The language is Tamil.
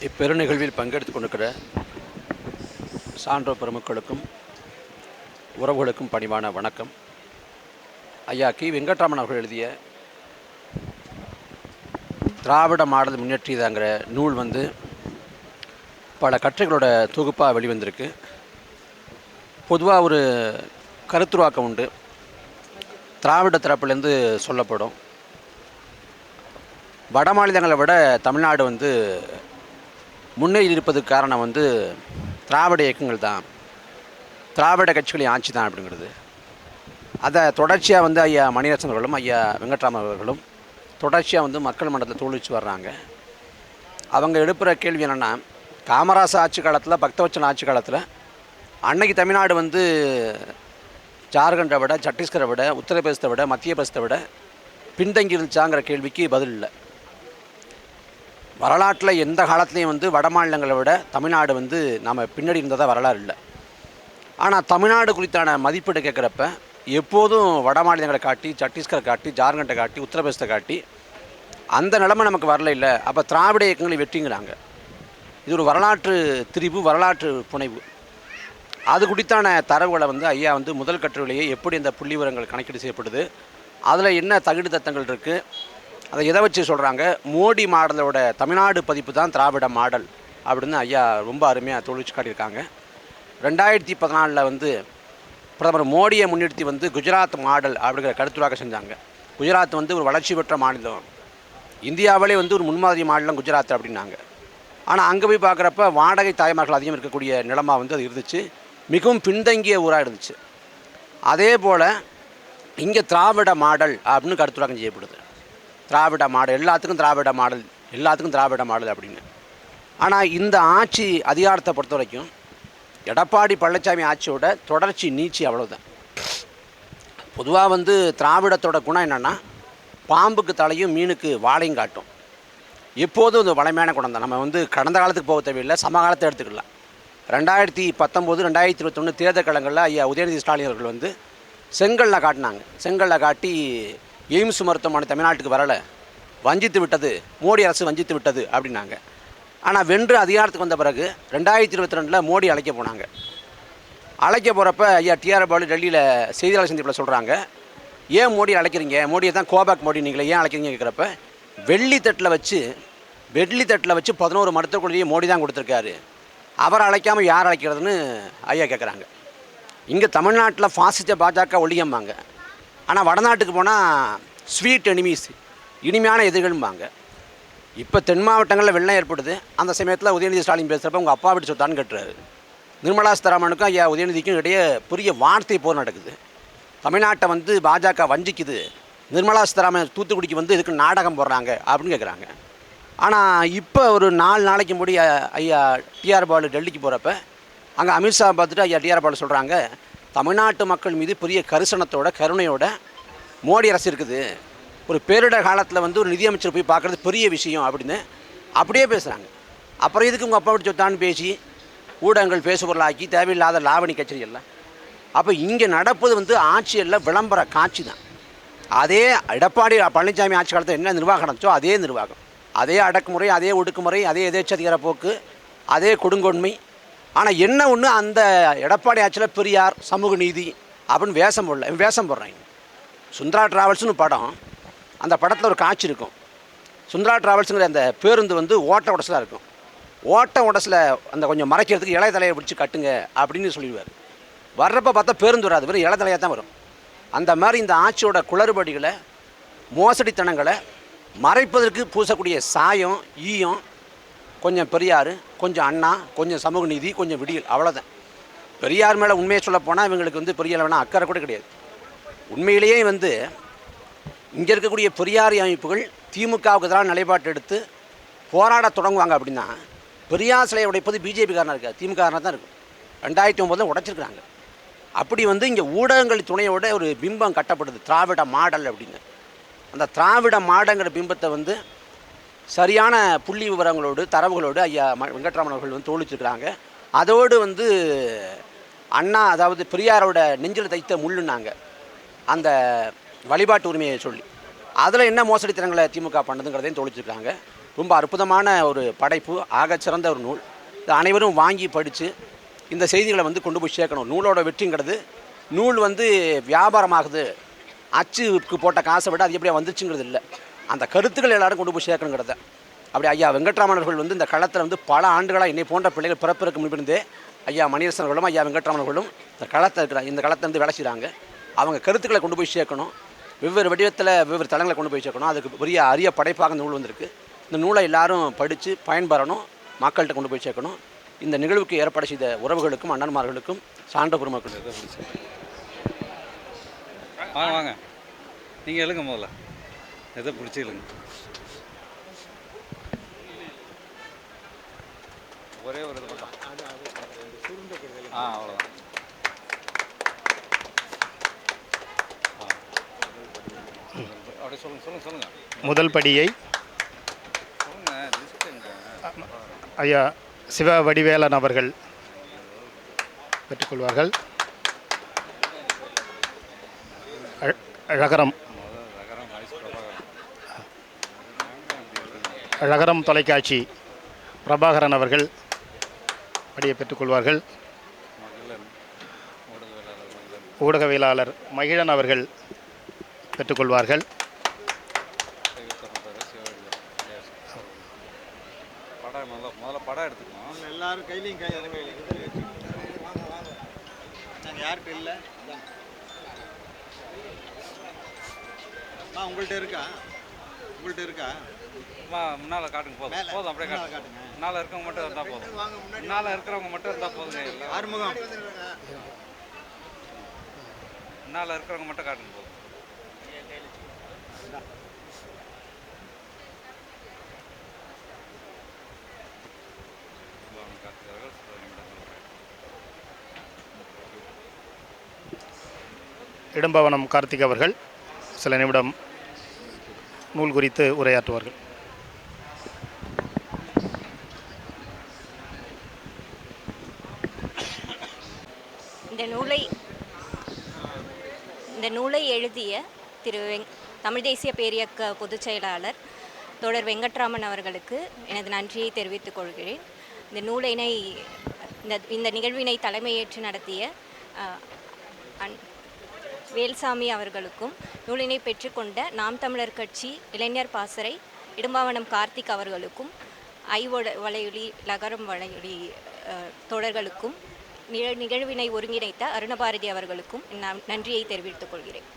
இப்பெருநிகழ்வில் பங்கெடுத்து கொண்டிருக்கிற சான்றோர் பெருமக்களுக்கும் உறவுகளுக்கும் பணிவான வணக்கம். ஐயா கி. வெங்கட்ராமன் அவர்கள் எழுதிய திராவிட மாடல் முன்னேற்றியதாங்கிற நூல் வந்து பல கட்டுரைகளோட தொகுப்பாக வெளிவந்திருக்கு. பொதுவாக ஒரு கருத்துருவாக்கம் உண்டு. திராவிட தரப்புலேருந்து சொல்லப்படும். வட மாநிலங்களை விட தமிழ்நாடு வந்து முன்னேறி இருப்பதுக்கு காரணம் வந்து திராவிட இயக்கங்கள் தான். திராவிட கட்சிகளின் ஆட்சி தான் அப்படிங்கிறது. அதை தொடர்ச்சியாக வந்து ஐயா மணிரத்னம் அவர்களும் ஐயா வெங்கட்ராமன் அவர்களும் தொடர்ச்சியாக வந்து மக்கள் மன்றத்தில் தோழிச்சு வர்றாங்க. அவங்க எழுப்புகிற கேள்வி என்னென்னா காமராச ஆட்சி காலத்தில் பக்தவச்சன் ஆட்சி காலத்தில் அன்னைக்கு தமிழ்நாடு வந்து ஜார்க்கண்டை விட சத்தீஸ்கரை விட உத்தரப்பிரதேசத்தை விட மத்திய பிரதேசத்தை விட பின்தங்கி இருந்துச்சாங்கிற கேள்விக்கு பதில் இல்லை. வரலாற்றில் எந்த காலத்துலேயும் வந்து வட மாநிலங்களை விட தமிழ்நாடு வந்து நம்ம பின்னாடி இருந்ததாக வரலாறு இல்லை. ஆனால் தமிழ்நாடு குறித்தான மதிப்பீடு கேட்குறப்ப எப்போதும் வட மாநிலங்களை காட்டி சத்தீஸ்கரை காட்டி ஜார்க்கண்டை காட்டி உத்தரப்பிரதேசத்தை காட்டி அந்த நிலமை நமக்கு வரல இல்லை. அப்போ திராவிட இயக்கங்களை வெற்றிங்கிறாங்க. இது ஒரு வரலாற்று திரிவு வரலாற்று புனைவு. அது குறித்தான தரவுகளை வந்து ஐயா வந்து முதல் கட்டுரையிலேயே எப்படி இந்த புள்ளி விவரங்கள் கணக்கீடு செய்யப்படுது அதில் என்ன தகுடு தத்தங்கள் இருக்குது அதை எதை வச்சு சொல்கிறாங்க மோடி மாடலோட தமிழ்நாடு பதிப்பு தான் திராவிட மாடல் அப்படின்னு ஐயா ரொம்ப அருமையாக தொழிற்சி காட்டியிருக்காங்க. ரெண்டாயிரத்தி பதினாலில் வந்து பிரதமர் மோடியை முன்னிறுத்தி வந்து குஜராத் மாடல் அப்படிங்கிற கருத்துராக செஞ்சாங்க. குஜராத் வந்து ஒரு வளர்ச்சி பெற்ற மாநிலம். இந்தியாவிலே வந்து ஒரு முன்மாதிரி மாநிலம் குஜராத் அப்படின்னாங்க. ஆனால் அங்கே போய் பார்க்குறப்ப வாடகை தாய்மார்கள் அதிகம் இருக்கக்கூடிய நிலமாக வந்து அது இருந்துச்சு. மிகவும் பின்தங்கிய ஊராக இருந்துச்சு. அதே போல் இங்கே திராவிட மாடல் அப்படின்னு கருத்துராகம் செய்யப்படுது. திராவிட மாடல் எல்லாத்துக்கும் திராவிட மாடல் எல்லாத்துக்கும் திராவிட மாடல் அப்படின்னு. ஆனால் இந்த ஆட்சி அதிகாரத்தை பொறுத்த வரைக்கும் எடப்பாடி பழனிசாமி ஆட்சியோட தொடர்ச்சி நீச்சி அவ்வளோதான் பொதுவாக வந்து திராவிடத்தோட குணம் என்னென்னா பாம்புக்கு தலையும் மீனுக்கு வாழையும் காட்டும். எப்போதும் இந்த வளமையான குணம் தான். நம்ம வந்து கடந்த காலத்துக்கு போக தேவையில்லை சமகாலத்தை எடுத்துக்கலாம். ரெண்டாயிரத்தி பத்தொம்போது ரெண்டாயிரத்தி இருபத்தொன்று தேர்தல் காலங்களில் ஐயா உதயநிதி ஸ்டாலின் அவர்கள் வந்து செங்கல்ல காட்டினாங்க. செங்கல்ல காட்டி எய்ம்ஸ் மருத்துவமனை தமிழ்நாட்டுக்கு வரலை. வஞ்சித்து விட்டது. மோடி அரசு வஞ்சித்து விட்டது அப்படின்னாங்க. ஆனால் வென்று அதிகாரத்துக்கு வந்த பிறகு ரெண்டாயிரத்தி இருபத்தி ரெண்டில் மோடி அழைக்க போனாங்க. அழைக்க போகிறப்ப ஐயா டிஆர் பாலு டெல்லியில் செய்தியாளர் சந்திப்பில் சொல்கிறாங்க ஏன் மோடி அழைக்கிறீங்க? மோடியை தான் கோபாக் மோடி நீங்களே ஏன் அழைக்கிறீங்க கேட்குறப்ப வெள்ளி தட்டில் வச்சு வெள்ளி தட்டில் வச்சு பதினோரு மருத்துவக்குழுவையே மோடி தான் கொடுத்துருக்காரு. அவரை அழைக்காமல் யார் அழைக்கிறதுன்னு ஐயா கேட்குறாங்க இங்கே தமிழ்நாட்டில் ஃபாசிச்ச பாஜக ஒழியம்பாங்க. ஆனால் வடநாட்டுக்கு போனால் ஸ்வீட் எனிமீஸ் இனிமையான எதிர்கள்பாங்க இப்போ தென் மாவட்டங்களில் வெள்ளம் ஏற்படுது. அந்த சமயத்தில் உதயநிதி ஸ்டாலின் பேசுகிறப்ப உங்கள் அப்பா விட்டு சொத்தான்னு கட்டுறாரு. நிர்மலா சீதாராமனுக்கும் ஐயா உதயநிதிக்கும் இடையே பெரிய வார்த்தை போர் நடக்குது. தமிழ்நாட்டை வந்து பாஜக வஞ்சிக்குது. நிர்மலா சீதாராமன் தூத்துக்குடிக்கு வந்து இதுக்கு நாடகம் போடுறாங்க அப்படின்னு கேட்குறாங்க ஆனால் இப்போ ஒரு நாலு நாளைக்கு முடி ஐயா டிஆர் பாலு டெல்லிக்கு போகிறப்ப அங்கே அமித்ஷா பார்த்துட்டு ஐயா டிஆர் பாலு சொல்கிறாங்க தமிழ்நாட்டு மக்கள் மீது பெரிய கரிசனத்தோட கருணையோட மோடி அரசு இருக்குது. ஒரு பேரிடர் காலத்தில் வந்து ஒரு நிதியமைச்சர் போய் பார்க்குறது பெரிய விஷயம் அப்படின்னு அப்படியே பேசுகிறாங்க அப்புறம் எதுக்கு உங்கள் அப்பா விட்டு சொத்தான்னு பேசி ஊடகங்கள் பேசுபொருளாக்கி தேவையில்லாத லாவணி கச்சேரி எல்லாம் அப்போ இங்கே நடப்பது வந்து ஆட்சியில் விளம்பர காட்சி தான். அதே எடப்பாடி பழனிசாமி ஆட்சி காலத்தில் என்ன நிர்வாகம் நடந்துச்சோ அதே நிர்வாகம். அதே அடக்குமுறை அதே ஒடுக்குமுறை அதே எதேச்சதிகார போக்கு அதே கொடுங்கொன்மை ஆனால் என்ன ஒன்று அந்த எடப்பாடி ஆட்சியில் பெரியார் சமூக நீதி அப்படின்னு வேஷம் போடல. வேஷம் போடுறாங்க சுந்தரா டிராவல்ஸ்னு படம். அந்த படத்தில் ஒரு காட்சி இருக்கும். சுந்தரா டிராவல்ஸுங்கிற அந்த பேருந்து வந்து ஓட்ட உடசலாக இருக்கும். ஓட்ட உடசில் அந்த கொஞ்சம் மறைக்கிறதுக்கு இளைய தலையை பிடிச்சி கட்டுங்க அப்படின்னு சொல்லிடுவார். வர்றப்போ பார்த்தா பேருந்து வராது. வெறும் இளைய தலையாக தான் வரும். அந்த மாதிரி இந்த ஆட்சியோட குளறுபடிகளை மோசடித்தனங்களை மறைப்பதற்கு பூசக்கூடிய சாயம் ஈயம் கொஞ்சம் பெரியார் கொஞ்சம் அண்ணா கொஞ்சம் சமூக நீதி கொஞ்சம் விடியல் அவ்வளோதான் பெரியார் மேலே உண்மையை சொல்ல போனால் இவங்களுக்கு வந்து பெரிய அளவான அக்கறை கூட கிடையாது. உண்மையிலேயே வந்து இங்கே இருக்கக்கூடிய பெரியார் அமைப்புகள் திமுகவுக்கு எதிரான நிலைப்பாட்டு எடுத்து போராட தொடங்குவாங்க அப்படின்னா பெரியார் சிலையை உடைப்பது பிஜேபிக்காரனாக இருக்கா திமுக தான் இருக்கும். ரெண்டாயிரத்தி ஒம்பதில் உடைச்சிருக்கிறாங்க. அப்படி வந்து இங்கே ஊடகங்கள் துணையோட ஒரு பிம்பம் கட்டப்படுது திராவிட மாடல் அப்படின்னு. அந்த திராவிட மாடங்கிற பிம்பத்தை வந்து சரியான புள்ளி விவரங்களோடு தரவுகளோடு ஐயா ம வெங்கட்ராமன் அவர்கள் வந்து தோழிச்சிருக்கிறாங்க அதோடு வந்து அண்ணா அதாவது பெரியாரோட நெஞ்சில் தைத்த முள்ளுனாங்க அந்த வழிபாட்டு உரிமையை சொல்லி. அதில் என்ன மோசடித்தனங்களை திமுக பண்ணுதுங்கிறதையும் தோழிச்சிருக்காங்க ரொம்ப அற்புதமான ஒரு படைப்பு ஆகச்சிறந்த ஒரு நூல். இதை அனைவரும் வாங்கி படித்து இந்த செய்திகளை வந்து கொண்டு போய் சேர்க்கணும். நூலோட வெற்றிங்கிறது நூல் வந்து வியாபாரமாகுது. அச்சுக்கு போட்ட காசை விட அது எப்படியா வந்துச்சுங்கிறது இல்லை. அந்த கருத்துக்கள் எல்லாரும் கொண்டு போய் சேர்க்கணுங்கிறத. அப்படி ஐயா வெங்கட்ராமன் வந்து இந்த களத்தில் வந்து பல ஆண்டுகளாக என்னை போன்ற பிள்ளைகள் பிறப்பிற்கு முன்பிருந்தே ஐயா மணியரசன் அவர்களும் ஐயா வெங்கட்ராமன் அவர்களும் இந்த களத்தில் இருக்கிறாங்க இந்த களத்தை வந்து வேலை செய்கிறாங்க அவங்க கருத்துக்களை கொண்டு போய் சேர்க்கணும். வெவ்வேறு வடிவத்தில் வெவ்வேறு தளங்களை கொண்டு போய் சேர்க்கணும். அதுக்கு பெரிய அரிய படைப்பாக இந்த நூல் வந்திருக்கு. இந்த நூலை எல்லாரும் படித்து பயன்பெறணும். மக்கள்கிட்ட கொண்டு போய் சேர்க்கணும். இந்த நிகழ்வுக்கு ஏற்பாடு செய்த உறவுகளுக்கும் அண்ணன்மார்களுக்கும் சான்ற பெருமக்களுக்கு வாங்க வாங்க. நீங்கள் எழுங்க முதல்ல. எதை பிடிச்சி எழுங்க ஒரே ஒரு இது மட்டும். ஆ அவ்வளோதான். அப்படியே சொல்லுங்க சொல்லுங்க சொல்லுங்க. முதல் படியை. ஐயா சிவ வடிவேலன் அவர்கள் பெற்றுக்கொள்வார்கள். அழ- அழகரம் முதல் ரகரம் வாய்ஸ் பிரபாகரன் அழகரம் தொலைக்காட்சி. பிரபாகரன் அவர்கள் படியை பெற்றுக்கொள்வார்கள் ஊடகவியலாளர் மகிழன் அவர்கள் பெற்றுக்கொள்வார்கள் படம் முதல்ல முதல்ல படம் எல்லாரும் கையிலையும் இல்லை உங்கள்கிட்ட இருக்கா? உங்கள்கிட்ட இருக்கா? முன்னால் காட்டுங்க போதும். போதும் அப்படியே காட்டுங்க. முன்னால் இருக்கவங்க மட்டும் இருந்தால் போதும். முன்னால் இருக்கிறவங்க மட்டும் இருந்தால் போதுங்க ஆறுமுகம் முன்னால் இருக்கிறவங்க மட்டும் காட்டுங்க போதும். இடும்பவனம் கார்த்திக் அவர்கள். சில நிமிடம் நூல் குறித்து உரையாற்றுவார்கள். இந்த நூலை இந்த நூலை எழுதிய திரு வெங் தமிழ் தேசிய பேரியக்க பொதுச் செயலாளர் தோழர் வெங்கட்ராமன் அவர்களுக்கு எனது நன்றியை தெரிவித்துக் கொள்கிறேன். இந்த நூலினை இந்த இந்த நிகழ்வினை தலைமையேற்று நடத்திய அன்- வேல்சாமி அவர்களுக்கும் நூலினை பெற்றுக்கொண்ட நாம் தமிழர் கட்சி இளைஞர் பாசறை இடும்பாவனம் கார்த்திக் அவர்களுக்கும் ஐவோட வலையொலி லகரம் வலையொலி தொடர்களுக்கும் தோழர்களுக்கும் நிகழ்வினை ஒருங்கிணைத்த அருணபாரதி அவர்களுக்கும் நான் நன்றியை தெரிவித்துக் கொள்கிறேன்.